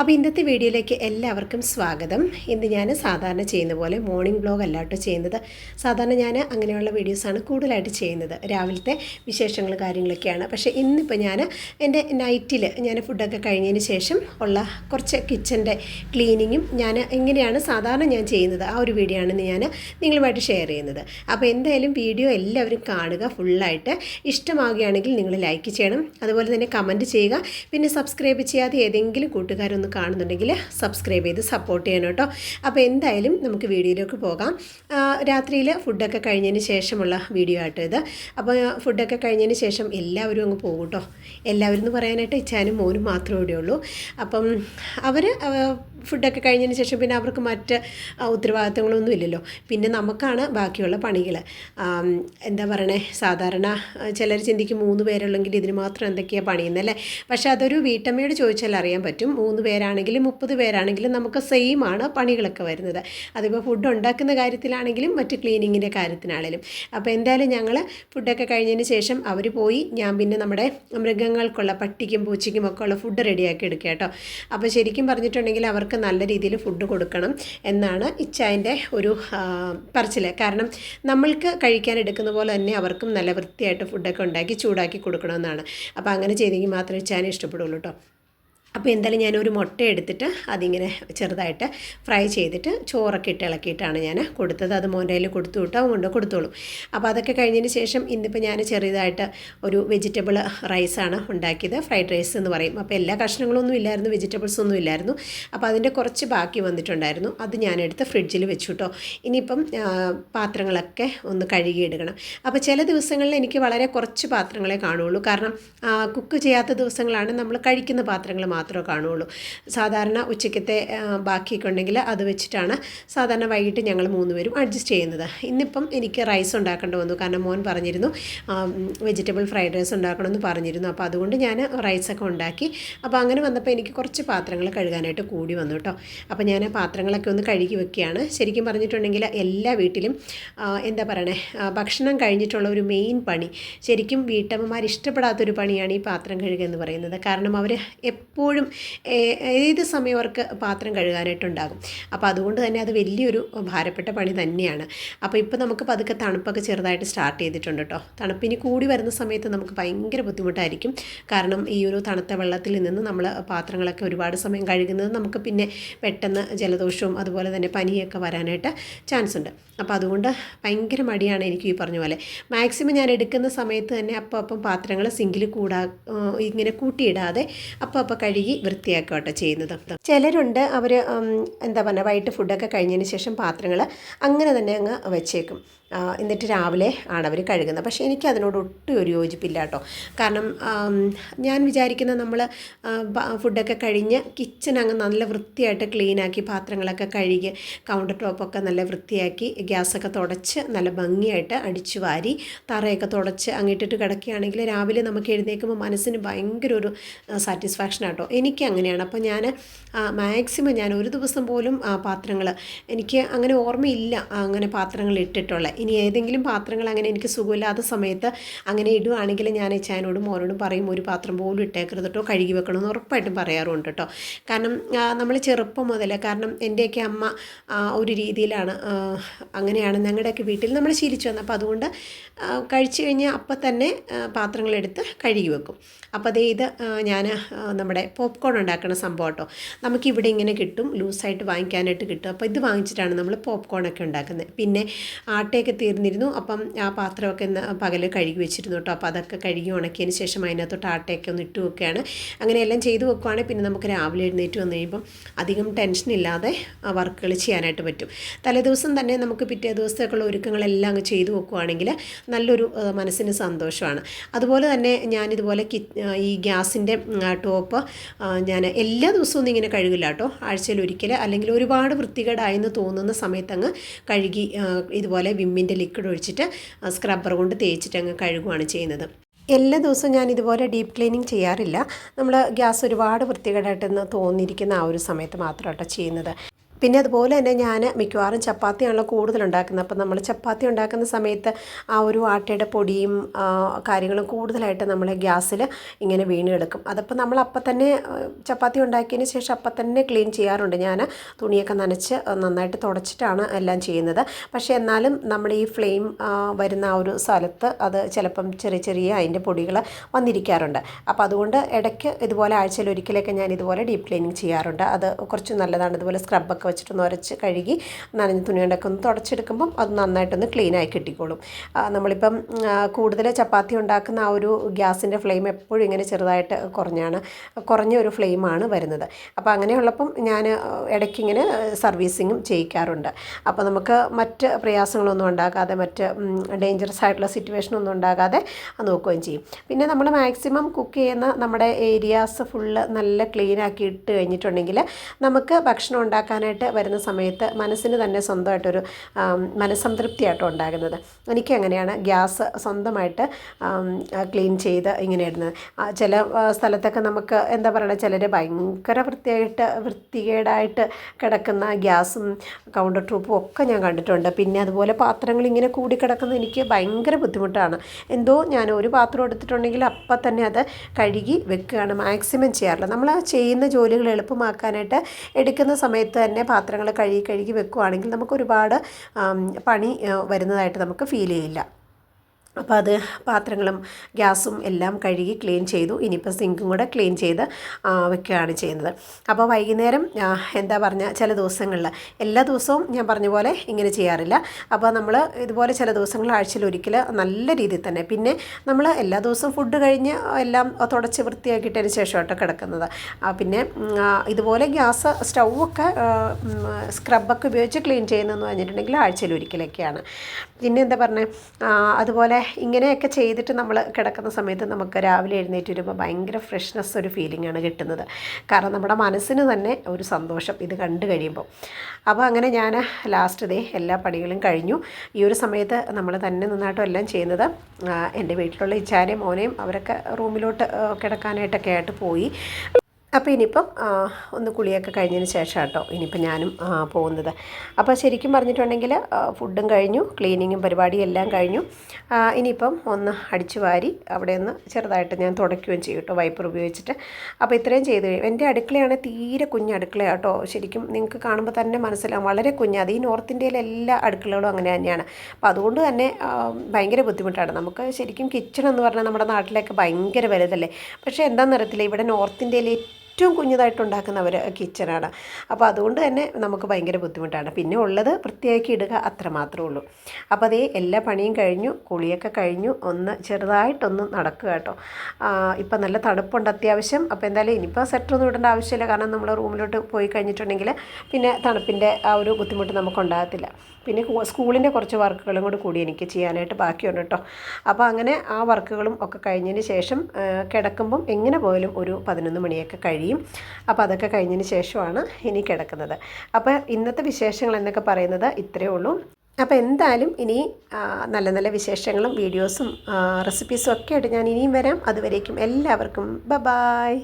അപ്പോൾ ഇന്നത്തെ വീഡിയോയിലേക്ക് എല്ലാവർക്കും സ്വാഗതം. ഇന്ന് ഞാൻ സാധാരണ ചെയ്യുന്ന പോലെ മോർണിംഗ് ബ്ലോഗ് അല്ല കേട്ടോ ചെയ്യുന്നത്. സാധാരണ ഞാൻ അങ്ങനെയുള്ള വീഡിയോസാണ് കൂടുതലായിട്ട് ചെയ്യുന്നത്. രാവിലത്തെ വിശേഷങ്ങൾ കാര്യങ്ങളൊക്കെയാണ്. പക്ഷേ ഇന്നിപ്പോൾ ഞാൻ എന്റെ നൈറ്റിൽ ഞാൻ ഫുഡൊക്കെ കഴിഞ്ഞതിന് ശേഷം ഉള്ള കുറച്ച് കിച്ചന്റെ ക്ലീനിങ്ങും ഞാൻ എങ്ങനെയാണ് സാധാരണ ഞാൻ ചെയ്യുന്നത്. ആ ഒരു വീഡിയോ ആണ് ഞാൻ നിങ്ങളുമായിട്ട് ഷെയർ ചെയ്യുന്നത്. അപ്പോൾ എന്തായാലും വീഡിയോ എല്ലാവരും കാണുക. ഫുള്ളായിട്ട് ഇഷ്ടമാവുകയാണെങ്കിൽ നിങ്ങൾ ലൈക്ക് ചെയ്യണം. അതുപോലെ തന്നെ കമന്റ് ചെയ്യുക. പിന്നെ സബ്സ്ക്രൈബ് ചെയ്യാതെ ഏതെങ്കിലും കൂട്ടുകാരൊന്ന് കാണുന്നുണ്ടെങ്കിൽ സബ്സ്ക്രൈബ് ചെയ്ത് സപ്പോർട്ട് ചെയ്യണം കേട്ടോ. അപ്പോൾ എന്തായാലും നമുക്ക് വീഡിയോയിലേക്ക് പോകാം. രാത്രിയിൽ ഫുഡൊക്കെ കഴിഞ്ഞതിന് ശേഷമുള്ള വീഡിയോ ആട്ടോ ഇത്. അപ്പോൾ ഫുഡൊക്കെ കഴിഞ്ഞതിന് ശേഷം എല്ലാവരും അങ്ങ് പോകും കേട്ടോ. എല്ലാവരും എന്ന് പറയാനായിട്ട് ഇച്ചാനും മോനും മാത്രമേ ഇവിടെയുള്ളൂ അപ്പം അവർ ഫുഡൊക്കെ കഴിഞ്ഞതിന് ശേഷം പിന്നെ അവർക്ക് മറ്റ് ഉത്തരവാദിത്തങ്ങളൊന്നും ഇല്ലല്ലോ. പിന്നെ നമുക്കാണ് ബാക്കിയുള്ള പണികൾ. എന്താ പറയണേ? സാധാരണ ചിലർ ചിന്തിക്കും മൂന്ന് പേരുള്ളെങ്കിൽ ഇതിന് മാത്രം എന്തൊക്കെയാണ് പണിയുന്നല്ലേ? പക്ഷേ അതൊരു വീട്ടമ്മയോട് ചോദിച്ചാൽ അറിയാൻ പറ്റും. മൂന്ന് പേരാണെങ്കിലും മുപ്പത് പേരാണെങ്കിലും നമുക്ക് സെയിം ആണ് പണികളൊക്കെ വരുന്നത്. അതിപ്പോൾ ഫുഡ് ഉണ്ടാക്കുന്ന കാര്യത്തിലാണെങ്കിലും മറ്റ് ക്ലീനിങ്ങിന്റെ കാര്യത്തിനാണെങ്കിലും. അപ്പോൾ എന്തായാലും ഞങ്ങൾ ഫുഡൊക്കെ കഴിഞ്ഞതിന് ശേഷം അവർ പോയി ഞാൻ പിന്നെ നമ്മുടെ മൃഗങ്ങൾക്കുള്ള പട്ടിക്കും പൂച്ചയ്ക്കും ഒക്കെ ഉള്ള ഫുഡ് റെഡിയാക്കി എടുക്കുക കേട്ടോ. അപ്പോൾ ശരിക്കും പറഞ്ഞിട്ടുണ്ടെങ്കിൽ അവർക്ക് നല്ല രീതിയിൽ ഫുഡ് കൊടുക്കണം എന്നാണ് ഇച്ചായന്റെ ഒരു പറച്ചിൽ കാരണം നമ്മൾക്ക് കഴിക്കാൻ എടുക്കുന്ന പോലെ തന്നെ അവർക്കും നല്ല വൃത്തിയായിട്ട് ഫുഡൊക്കെ ഉണ്ടാക്കി ചൂടാക്കി കൊടുക്കണമെന്നാണ്. അപ്പോൾ അങ്ങനെ ചെയ്തെങ്കിൽ മാത്രമേ ഇച്ചാനെ ഇഷ്ടപ്പെടുള്ളൂ കേട്ടോ. അപ്പോൾ എന്തായാലും ഞാനൊരു മുട്ട എടുത്തിട്ട് അതിങ്ങനെ ചെറുതായിട്ട് ഫ്രൈ ചെയ്തിട്ട് ചോറൊക്കെ ഇട്ട് ഇളക്കിയിട്ടാണ് ഞാൻ കൊടുത്തത്. അത് മോന്റെ കയ്യിൽ കൊടുത്തു വിട്ടോ. കൊണ്ട് കൊടുത്തോളും. അപ്പോൾ അതൊക്കെ കഴിഞ്ഞതിന് ശേഷം ഇന്നിപ്പോൾ ഞാൻ ചെറിയതായിട്ട് ഒരു വെജിറ്റബിൾ റൈസാണ് ഉണ്ടാക്കിയത്. ഫ്രൈഡ് റൈസ് എന്ന് പറയും. അപ്പോൾ എല്ലാ കഷ്ണങ്ങളൊന്നും ഇല്ലായിരുന്നു. വെജിറ്റബിൾസ് ഒന്നും ഇല്ലായിരുന്നു. അപ്പോൾ അതിന്റെ കുറച്ച് ബാക്കി വന്നിട്ടുണ്ടായിരുന്നു. അത് ഞാനെടുത്ത് ഫ്രിഡ്ജിൽ വെച്ചു കേട്ടോ. ഇനിയിപ്പം പാത്രങ്ങളൊക്കെ ഒന്ന് കഴുകിയെടുക്കണം അപ്പോൾ ചില ദിവസങ്ങളിൽ എനിക്ക് വളരെ കുറച്ച് പാത്രങ്ങളെ കാണുള്ളൂ കാരണം കുക്ക് ചെയ്യാത്ത ദിവസങ്ങളാണ് നമ്മൾ കഴിക്കുന്ന പാത്രങ്ങൾ മാത്രമേ കാണുള്ളൂ സാധാരണ ഉച്ചക്കത്തെ ആ, ബാക്കിയൊക്കെ ഉണ്ടെങ്കിൽ അത് വെച്ചിട്ടാണ് സാധാരണ വൈകിട്ട് ഞങ്ങൾ മൂന്ന് പേരും അഡ്ജസ്റ്റ് ചെയ്യുന്നത്. ഇന്നിപ്പം എനിക്ക് റൈസ് ഉണ്ടാക്കേണ്ടി വന്നു. കാരണം മോൻ പറഞ്ഞിരുന്നു വെജിറ്റബിൾ ഫ്രൈഡ് റൈസ് ഉണ്ടാക്കണമെന്ന് പറഞ്ഞിരുന്നു. അപ്പോൾ അതുകൊണ്ട് ഞാൻ റൈസൊക്കെ ഉണ്ടാക്കി. അപ്പോൾ അങ്ങനെ വന്നപ്പോൾ എനിക്ക് കുറച്ച് പാത്രങ്ങൾ കഴുകാനായിട്ട് കൂടി വന്നു കേട്ടോ. അപ്പോൾ ഞാൻ പാത്രങ്ങളൊക്കെ ഒന്ന് കഴുകി വെക്കുകയാണ്. ശരിക്കും പറഞ്ഞിട്ടുണ്ടെങ്കിൽ എല്ലാ വീട്ടിലും എന്താ പറയണേ ഭക്ഷണം കഴിഞ്ഞിട്ടുള്ള ഒരു മെയിൻ പണി. ശരിക്കും വീട്ടമ്മമാർ ഇഷ്ടപ്പെടാത്തൊരു പണിയാണ് ഈ പാത്രം കഴുകുക എന്ന് പറയുന്നത്. കാരണം അവർ എപ്പോഴും ഏത് സമയം അവർക്ക് പാത്രം കഴുകാനായിട്ടുണ്ടാകും. അപ്പോൾ അതുകൊണ്ട് തന്നെ അത് വലിയൊരു ഭാരപ്പെട്ട പണി തന്നെയാണ്. അപ്പോൾ ഇപ്പോൾ നമുക്ക് പതുക്കെ തണുപ്പൊക്കെ ചെറുതായിട്ട് സ്റ്റാർട്ട് ചെയ്തിട്ടുണ്ട് കേട്ടോ തണുപ്പിനി കൂടി വരുന്ന സമയത്ത് നമുക്ക് ഭയങ്കര ബുദ്ധിമുട്ടായിരിക്കും. കാരണം ഈ ഒരു തണുത്ത വെള്ളത്തിൽ നിന്ന് നമ്മൾ പാത്രങ്ങളൊക്കെ ഒരുപാട് സമയം കഴുകുന്നത് നമുക്ക് പിന്നെ പെട്ടെന്ന് ജലദോഷവും അതുപോലെ തന്നെ പനിയൊക്കെ വരാനായിട്ട് ചാൻസ് ഉണ്ട്. അപ്പോൾ അതുകൊണ്ട് ഭയങ്കര മടിയാണ് എനിക്ക് ഈ പറഞ്ഞ പോലെ. മാക്സിമം ഞാൻ എടുക്കുന്ന സമയത്ത് തന്നെ അപ്പം അപ്പം പാത്രങ്ങൾ സിങ്കിൽ കൂടാ ഇങ്ങനെ കൂട്ടിയിടാതെ അപ്പം അപ്പം കഴുകി വൃത്തിയാക്കുക കേട്ടോ ചെയ്യുന്നത്. ചിലരുണ്ട് അവർ എന്താ പറയുക വൈകിട്ട് ഫുഡൊക്കെ കഴിഞ്ഞതിന് ശേഷം പാത്രങ്ങൾ അങ്ങനെ തന്നെ അങ്ങ് വെച്ചേക്കും. എന്നിട്ട് രാവിലെ ആണ് അവർ കഴുകുന്നത്. പക്ഷേ എനിക്ക് അതിനോട് ഒട്ടും ഒരു യോജിപ്പില്ല കേട്ടോ. കാരണം ഞാൻ വിചാരിക്കുന്ന നമ്മൾ ഫുഡൊക്കെ കഴിഞ്ഞ് കിച്ചൺ അങ്ങ് നല്ല വൃത്തിയായിട്ട് ക്ലീനാക്കി പാത്രങ്ങളൊക്കെ കഴുകി കൗണ്ടർ ടോപ്പൊക്കെ നല്ല വൃത്തിയാക്കി ഗ്യാസൊക്കെ തുടച്ച് നല്ല ഭംഗിയായിട്ട് അടിച്ചു വാരി തറയൊക്കെ തുടച്ച് അങ്ങിട്ടിട്ട് കിടക്കുകയാണെങ്കിൽ രാവിലെ നമുക്ക് എഴുന്നേൽക്കുമ്പോൾ മനസ്സിന് ഭയങ്കര ഒരു സാറ്റിസ്ഫാക്ഷൻ ആട്ടോ. എനിക്ക് അങ്ങനെയാണ്. അപ്പോൾ ഞാൻ മാക്സിമം ഞാൻ ഒരു ദിവസം പോലും പാത്രങ്ങൾ എനിക്ക് അങ്ങനെ ഓർമ്മയില്ല അങ്ങനെ പാത്രങ്ങൾ ഇട്ടിട്ടുള്ള. ഇനി ഏതെങ്കിലും പാത്രങ്ങൾ അങ്ങനെ എനിക്ക് സുഖമില്ലാത്ത സമയത്ത് അങ്ങനെ ഇടുവാണെങ്കിൽ ഞാൻ ചാനോടും മോനോടും പറയും ഒരു പാത്രം പോലും ഇട്ടേക്കരുത് കേട്ടോ കഴുകി വെക്കണമെന്ന് ഉറപ്പായിട്ടും പറയാറുണ്ട് കേട്ടോ കാരണം നമ്മൾ ചെറുപ്പം മുതൽ കാരണം എന്റെയൊക്കെ അമ്മ ഒരു രീതിയിലാണ് അങ്ങനെയാണ് ഞങ്ങളുടെയൊക്കെ വീട്ടിൽ നമ്മൾ ശീലിച്ചു വന്നത്. അപ്പോൾ അതുകൊണ്ട് കഴിച്ചു കഴിഞ്ഞാൽ അപ്പം തന്നെ പാത്രങ്ങളെടുത്ത് കഴുകി വെക്കും. അപ്പോൾ അതേ ഇത് ഞാൻ നമ്മുടെ പോപ്കോൺ ഉണ്ടാക്കുന്ന സംഭവം കേട്ടോ നമുക്കിവിടെ ഇങ്ങനെ കിട്ടും ലൂസായിട്ട് വാങ്ങിക്കാനായിട്ട് കിട്ടും. അപ്പോൾ ഇത് വാങ്ങിച്ചിട്ടാണ് നമ്മൾ പോപ്കോൺ ഒക്കെ ഉണ്ടാക്കുന്നത്. പിന്നെ ആട്ടയൊക്കെ തീർന്നിരുന്നു. അപ്പം ആ പാത്രമൊക്കെ ഇന്ന് പകൽ കഴുകി വെച്ചിരുന്നു കേട്ടോ. അപ്പോൾ അതൊക്കെ കഴുകി ഉണക്കിയതിന് ശേഷം അതിനകത്തോട്ട് ആട്ടയൊക്കെ ഒന്ന് ഇട്ട് വെക്കുകയാണ്. അങ്ങനെ എല്ലാം ചെയ്തു വെക്കുവാണെങ്കിൽ പിന്നെ നമുക്ക് രാവിലെ എഴുന്നേറ്റ് വന്നു കഴിയുമ്പം അധികം ടെൻഷൻ ഇല്ലാതെ വർക്കുകൾ ചെയ്യാനായിട്ട് പറ്റും. തലേദിവസം തന്നെ നമുക്ക് പിറ്റേ ദിവസത്തേക്കുള്ള ഒരുക്കങ്ങളെല്ലാം അങ്ങ് ചെയ്തു വെക്കുവാണെങ്കിൽ നല്ലൊരു മനസ്സിന് സന്തോഷമാണ്. അതുപോലെ തന്നെ ഞാനിതുപോലെ കി ഈ ഗ്യാസിന്റെ ടോപ്പ് ഞാൻ എല്ലാ ദിവസവും ഒന്നും ഇങ്ങനെ കഴുകില്ല കേട്ടോ. ആഴ്ചയിൽ ഒരിക്കൽ അല്ലെങ്കിൽ ഒരുപാട് വൃത്തികേടായെന്ന് തോന്നുന്ന സമയത്ത് അങ്ങ് കഴുകി ഇതുപോലെ ഇതുപോലെ വിമ്മിന്റെ ലിക്വിഡ് ഒഴിച്ചിട്ട് സ്ക്രബ്ബർ കൊണ്ട് തേച്ചിട്ട് അങ്ങ് കഴുകുകയാണ് ചെയ്യുന്നത്. എല്ലാ ദിവസവും ഞാൻ ഇതുപോലെ ഡീപ്പ് ക്ലീനിങ് ചെയ്യാറില്ല. നമ്മൾ ഗ്യാസ് ഒരുപാട് വൃത്തികേടായിട്ടെന്ന് തോന്നിയിരിക്കുന്ന ആ ഒരു സമയത്ത് മാത്രം ചെയ്യുന്നത്. പിന്നെ അതുപോലെ തന്നെ ഞാൻ മിക്കവാറും ചപ്പാത്തിയാണല്ലോ കൂടുതൽ ഉണ്ടാക്കുന്നത് അപ്പം നമ്മൾ ചപ്പാത്തി ഉണ്ടാക്കുന്ന സമയത്ത് ആ ഒരു ആട്ടയുടെ പൊടിയും കാര്യങ്ങളും കൂടുതലായിട്ട് നമ്മൾ ഗ്യാസിൽ ഇങ്ങനെ വീണെടുക്കും. അതപ്പോൾ നമ്മൾ അപ്പം തന്നെ ചപ്പാത്തി ഉണ്ടാക്കിയതിന് ശേഷം അപ്പം തന്നെ ക്ലീൻ ചെയ്യാറുണ്ട്. ഞാൻ തുണിയൊക്കെ നനച്ച് നന്നായിട്ട് തുടച്ചിട്ടാണ് എല്ലാം ചെയ്യുന്നത്. പക്ഷേ എന്നാലും നമ്മുടെ ഈ ഫ്ലെയിം വരുന്ന ആ ഒരു സ്ഥലത്ത് അത് ചിലപ്പം ചെറിയ ചെറിയ അതിന്റെ പൊടികൾ വന്നിരിക്കാറുണ്ട്. അപ്പോൾ അതുകൊണ്ട് ഇടയ്ക്ക് ഇതുപോലെ ആഴ്ചയിൽ ഒരിക്കലൊക്കെ ഞാൻ ഇതുപോലെ ഡീപ് ക്ലീനിങ് ചെയ്യാറുണ്ട്. അത് കുറച്ച് നല്ലതാണ്. ഇതുപോലെ സ്ക്രബൊക്കെ വെച്ചിട്ടൊന്ന് ഉരച്ച് കഴുകി നനഞ്ഞ തുണി കൊണ്ടൊക്കെ ഒന്ന് തുടച്ചെടുക്കുമ്പം അത് നന്നായിട്ടൊന്ന് ക്ലീനായി കിട്ടിക്കോളും. നമ്മളിപ്പം കൂടുതൽ ചപ്പാത്തി ഉണ്ടാക്കുന്ന ആ ഒരു ഗ്യാസിന്റെ ഫ്ലെയിം എപ്പോഴും ഇങ്ങനെ ചെറുതായിട്ട് കുറഞ്ഞാണ് കുറഞ്ഞ ഒരു ഫ്ലെയിമാണ് വരുന്നത്. അപ്പോൾ അങ്ങനെയുള്ളപ്പം ഞാൻ ഇടയ്ക്കിങ്ങനെ സർവീസിങ്ങും ചെയ്യിക്കാറുണ്ട്. അപ്പോൾ നമുക്ക് മറ്റ് പ്രയാസങ്ങളൊന്നും ഉണ്ടാകാതെ മറ്റ് ഡേഞ്ചറസ് ആയിട്ടുള്ള സിറ്റുവേഷനൊന്നും ഉണ്ടാകാതെ നോക്കുകയും ചെയ്യും. പിന്നെ നമ്മൾ മാക്സിമം കുക്ക് ചെയ്യുന്ന നമ്മുടെ ഏരിയാസ് ഫുള്ള് നല്ല ക്ലീൻ ആക്കി ഇട്ട് കഴിഞ്ഞിട്ടുണ്ടെങ്കിൽ നമുക്ക് ഭക്ഷണം ഉണ്ടാക്കാനായിട്ട് വരുന്ന സമയത്ത് മനസ്സിന് തന്നെ സ്വന്തമായിട്ടൊരു മനസ്സംതൃപ്തിയായിട്ടോ ഉണ്ടാകുന്നത്. എനിക്ക് അങ്ങനെയാണ് ഗ്യാസ് സ്വന്തമായിട്ട് ക്ലീൻ ചെയ്ത് ഇങ്ങനെ ഇടുന്നത്. ചില സ്ഥലത്തൊക്കെ നമുക്ക് എന്താ പറയുക ചിലർ ഭയങ്കര വൃത്തിയായിട്ട് വൃത്തികേടായിട്ട് കിടക്കുന്ന ഗ്യാസും കൗണ്ടർ ടോപ്പും ഒക്കെ ഞാൻ കണ്ടിട്ടുണ്ട്. പിന്നെ അതുപോലെ പാത്രങ്ങൾ ഇങ്ങനെ കൂടി കൂടിക്കിടക്കുന്നത് എനിക്ക് ഭയങ്കര ബുദ്ധിമുട്ടാണ്. എന്തോ ഞാൻ ഒരു പാത്രം എടുത്തിട്ടുണ്ടെങ്കിൽ അപ്പം തന്നെ അത് കഴുകി വെക്കുകയാണ് മാക്സിമം ചെയ്യാറില്ല നമ്മൾ ആ ചെയ്യുന്ന ജോലികൾ എളുപ്പമാക്കാനായിട്ട് എടുക്കുന്ന സമയത്ത് തന്നെ പാത്രങ്ങൾ കഴുകി കഴുകി വെക്കുകയാണെങ്കിൽ നമുക്ക് ഒരുപാട് പണി വരുന്നതായിട്ട് നമുക്ക് ഫീൽ ചെയ്യില്ല. അപ്പോൾ അത് പാത്രങ്ങളും ഗ്യാസും എല്ലാം കഴുകി ക്ലീൻ ചെയ്തു. ഇനിയിപ്പോൾ സിങ്കും കൂടെ ക്ലീൻ ചെയ്ത് വെക്കുകയാണ് ചെയ്യുന്നത്. അപ്പോൾ വൈകുന്നേരം എന്താ പറഞ്ഞ ചില ദിവസങ്ങളിൽ എല്ലാ ദിവസവും ഞാൻ പറഞ്ഞ പോലെ ഇങ്ങനെ ചെയ്യാറില്ല. അപ്പോൾ നമ്മൾ ഇതുപോലെ ചില ദിവസങ്ങൾ ആഴ്ചയിൽ ഒരിക്കൽ നല്ല രീതിയിൽ തന്നെ. പിന്നെ നമ്മൾ എല്ലാ ദിവസവും ഫുഡ് കഴിഞ്ഞ് എല്ലാം തുടച്ച് വൃത്തിയാക്കിയിട്ടതിന് ശേഷം കേട്ടോ കിടക്കുന്നത് പിന്നെ ഇതുപോലെ ഗ്യാസ് സ്റ്റൗവൊക്കെ സ്ക്രബൊക്കെ ഉപയോഗിച്ച് ക്ലീൻ ചെയ്യുന്നതെന്ന് പറഞ്ഞിട്ടുണ്ടെങ്കിൽ ആഴ്ചയിൽ ഒരിക്കലൊക്കെയാണ്. പിന്നെ എന്താ പറഞ്ഞത് അതുപോലെ ഇങ്ങനെയൊക്കെ ചെയ്തിട്ട് നമ്മൾ കിടക്കുന്ന സമയത്ത് നമുക്ക് രാവിലെ എഴുന്നേറ്റ് വരുമ്പോൾ ഭയങ്കര ഫ്രഷ്നെസ് ഒരു ഫീലിംഗ് ആണ് കിട്ടുന്നത്. കാരണം നമ്മുടെ മനസ്സിന് തന്നെ ഒരു സന്തോഷം ഇത് കണ്ടു കഴിയുമ്പോൾ. അപ്പോൾ അങ്ങനെ ഞാൻ ലാസ്റ്റ് ഡേ എല്ലാ പണികളും കഴിഞ്ഞു. ഈ ഒരു സമയത്ത് നമ്മൾ തന്നെ നിന്നായിട്ടും എല്ലാം ചെയ്യുന്നത് എന്റെ വീട്ടിലുള്ള ഇച്ചാനെയും മോനെയും അവരൊക്കെ റൂമിലോട്ട് കിടക്കാനായിട്ടൊക്കെ ആയിട്ട് പോയി. അപ്പോൾ ഇനിയിപ്പം ഒന്ന് കുളിയൊക്കെ കഴിഞ്ഞതിന് ശേഷം കേട്ടോ ഇനിയിപ്പം ഞാനും പോകുന്നത്. അപ്പോൾ ശരിക്കും പറഞ്ഞിട്ടുണ്ടെങ്കിൽ ഫുഡും കഴിഞ്ഞു ക്ലീനിങ്ങും പരിപാടിയും എല്ലാം കഴിഞ്ഞു. ഇനിയിപ്പം ഒന്ന് അടിച്ചു വാരി അവിടെ ഒന്ന് ചെറുതായിട്ട് ഞാൻ തുടയ്ക്കുകയും ചെയ്യും കേട്ടോ വൈപ്പർ ഉപയോഗിച്ചിട്ട്. അപ്പോൾ ഇത്രയും ചെയ്ത് കഴിയും എന്റെ അടുക്കളയാണ് തീരെ കുഞ്ഞ് അടുക്കളയാട്ടോ കേട്ടോ ശരിക്കും നിങ്ങൾക്ക് കാണുമ്പോൾ തന്നെ മനസ്സിലാവും വളരെ കുഞ്ഞ്. അത് ഈ നോർത്ത് ഇന്ത്യയിലെ എല്ലാ അടുക്കളകളും അങ്ങനെ തന്നെയാണ്. അപ്പോൾ അതുകൊണ്ട് തന്നെ ഭയങ്കര ബുദ്ധിമുട്ടാണ്. നമുക്ക് ശരിക്കും കിച്ചൺ എന്ന് പറഞ്ഞാൽ നമ്മുടെ നാട്ടിലൊക്കെ ഭയങ്കര വലുതല്ലേ? പക്ഷേ എന്താണെന്ന് അറിയത്തില്ല ഇവിടെ നോർത്ത് ഇന്ത്യയിൽ ഏറ്റവും കുഞ്ഞതായിട്ട് ഉണ്ടാക്കുന്ന ഒരു കിച്ചണാണ് അപ്പോൾ അതുകൊണ്ട് തന്നെ നമുക്ക് ഭയങ്കര ബുദ്ധിമുട്ടാണ്. പിന്നെ ഉള്ളത് വൃത്തിയാക്കി ഇടുക അത്ര മാത്രമേ ഉള്ളൂ. അപ്പോൾ അതേ എല്ലാ പണിയും കഴിഞ്ഞു കുളിയൊക്കെ കഴിഞ്ഞു ഒന്ന് ചെറുതായിട്ടൊന്ന് നടക്കുക കേട്ടോ. ഇപ്പം നല്ല തണുപ്പുണ്ട് അത്യാവശ്യം. അപ്പോൾ എന്തായാലും ഇനിയിപ്പോൾ സെറ്ററൊന്നും ഇടേണ്ട ആവശ്യമില്ല. കാരണം നമ്മൾ റൂമിലോട്ട് പോയി കഴിഞ്ഞിട്ടുണ്ടെങ്കിൽ പിന്നെ തണുപ്പിന്റെ ആ ഒരു ബുദ്ധിമുട്ട് നമുക്കുണ്ടാകത്തില്ല. പിന്നെ സ്കൂളിന്റെ കുറച്ച് വർക്കുകളും കൂടി കൂടി എനിക്ക് ചെയ്യാനായിട്ട് ബാക്കിയുണ്ട് കേട്ടോ. അപ്പോൾ അങ്ങനെ ആ വർക്കുകളും ഒക്കെ കഴിഞ്ഞതിന് ശേഷം കിടക്കുമ്പം എങ്ങനെ പോയാലും ഒരു പതിനൊന്ന് മണിയൊക്കെ കഴിയും. അപ്പോൾ അതൊക്കെ കഴിഞ്ഞതിന് ശേഷമാണ് ഇനി കിടക്കുന്നത്. അപ്പോൾ ഇന്നത്തെ വിശേഷങ്ങൾ എന്നൊക്കെ പറയുന്നത് ഇത്രയേ ഉള്ളൂ. അപ്പോൾ എന്തായാലും ഇനി നല്ല നല്ല വിശേഷങ്ങളും വീഡിയോസും റെസിപ്പീസും ഒക്കെ ആയിട്ട് ഞാൻ ഇനിയും വരാം. അതുവരേക്കും എല്ലാവർക്കും ബ ബായ്